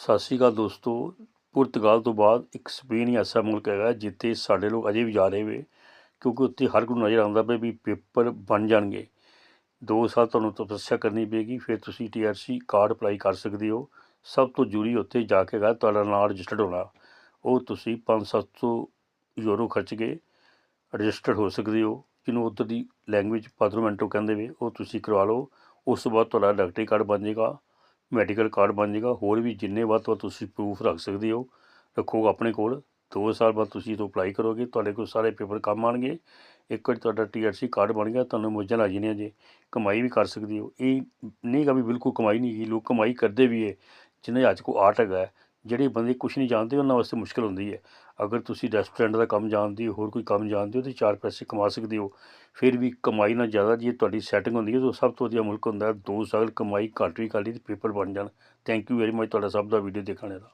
ਸਤਿ ਸ਼੍ਰੀ ਅਕਾਲ ਦੋਸਤੋ। ਪੁਰਤਗਾਲ ਤੋਂ ਬਾਅਦ ਇੱਕ ਸਪੇਨ ਹੀ ਐਸਾ ਮੁਲਕ ਹੈਗਾ, ਜਿੱਥੇ ਸਾਡੇ ਲੋਕ ਅਜੇ ਵੀ ਜਾ ਰਹੇ ਵੇ, ਕਿਉਂਕਿ ਉੱਥੇ ਹਰ ਕੋਈ ਨਜ਼ਰ ਆਉਂਦਾ ਪਿਆ ਵੀ ਪੇਪਰ ਬਣ ਜਾਣਗੇ। ਦੋ ਸਾਲ ਤੁਹਾਨੂੰ ਤਪੱਸਿਆ ਕਰਨੀ ਪਏਗੀ, ਫਿਰ ਤੁਸੀਂ ਟੀਆਰਸੀ ਕਾਰਡ ਅਪਲਾਈ ਕਰ ਸਕਦੇ ਹੋ। ਸਭ ਤੋਂ ਜ਼ਰੂਰੀ ਉੱਥੇ ਜਾ ਕੇ ਹੈਗਾ, ਤੁਹਾਡਾ ਨਾਮ ਰਜਿਸਟਰਡ ਹੋਣਾ। ਉਹ ਤੁਸੀਂ 5-700 ਯੂਰੋ ਖਰਚ ਕੇ ਰਜਿਸਟਰਡ ਹੋ ਸਕਦੇ ਹੋ। ਜਿਹਨੂੰ ਉੱਧਰ ਦੀ ਲੈਂਗੁਏਜ ਪਾਦਰਮੈਂਟੋ ਕਹਿੰਦੇ ਵੇ, ਉਹ ਤੁਸੀਂ ਕਰਵਾ ਲਓ। ਉਸ ਤੋਂ ਬਾਅਦ ਤੁਹਾਡਾ ਡਾਕਟਰੀ ਕਾਰਡ ਬਣ ਜਾਏਗਾ। ਮੈਡੀਕਲ ਕਾਰਡ ਬਣ ਜਾਏਗਾ, ਹੋਰ ਵੀ ਜਿੰਨੇ ਵੱਧ ਤੋਂ ਵੱਧ ਤੁਸੀਂ ਪ੍ਰੂਫ ਰੱਖ ਸਕਦੇ ਹੋ ਰੱਖੋ ਆਪਣੇ ਕੋਲ, ਦੋ ਸਾਲ ਬਾਅਦ ਤੁਸੀਂ ਤੋਂ ਅਪਲਾਈ ਕਰੋਗੇ, ਤੁਹਾਡੇ ਕੋਲ ਸਾਰੇ ਪੇਪਰ ਕੰਮ ਆਣਗੇ ਇੱਕ ਵਾਰ ਤੁਹਾਡਾ ਟੀਆਰਸੀ ਕਾਰਡ ਬਣ ਗਿਆ, ਤੁਹਾਨੂੰ ਮੋਜ਼ਾਂ ਲੱਗ ਜਾਣੀਆਂ ਜੇ, ਕਮਾਈ ਵੀ ਕਰ ਸਕਦੇ ਹੋ, ਇਹ ਨਹੀਂ ਗਾ ਵੀ ਬਿਲਕੁਲ ਕਮਾਈ ਨਹੀਂ ਹੈਗੀ, ਲੋਕ ਕਮਾਈ ਕਰਦੇ ਵੀ ਹੈ ਜਿਨ੍ਹਾਂ ਦੇ ਅੱਜ ਕੋ ਆਰਟ ਹੈਗਾ ਜਿਹੜੇ ਬੰਦੇ ਕੁਝ ਨਹੀਂ ਜਾਣਦੇ, ਉਹਨਾਂ ਵਾਸਤੇ ਮੁਸ਼ਕਲ ਹੁੰਦੀ ਹੈ। ਅਗਰ ਤੁਸੀਂ ਰੈਸਟੋਰੈਂਟ ਦਾ ਕੰਮ ਜਾਣਦੇ ਹੋ, ਹੋਰ ਕੋਈ ਕੰਮ ਜਾਣਦੇ ਹੋ, ਤੇ ਚਾਰ ਪੈਸੇ ਕਮਾ ਸਕਦੇ ਹੋ। ਫਿਰ ਵੀ ਕਮਾਈ ਨਾਲ ਜ਼ਿਆਦਾ ਜੇ ਤੁਹਾਡੀ ਸੈਟਿੰਗ ਹੁੰਦੀ ਹੈ ਤਾਂ ਸਭ ਤੋਂ ਵਧੀਆ ਮੁਲਕ ਹੁੰਦਾ ਦੋ ਸਾਲ ਕਮਾਈ ਘੱਟ ਵੀ ਕਰ ਲਈ ਤੇ ਪੇਪਰ ਬਣ ਜਾਣ। ਥੈਂਕ ਯੂ ਵੈਰੀ ਮਚ ਤੁਹਾਡਾ ਸਭ ਦਾ ਵੀਡੀਓ ਦੇਖਣ ਦਾ।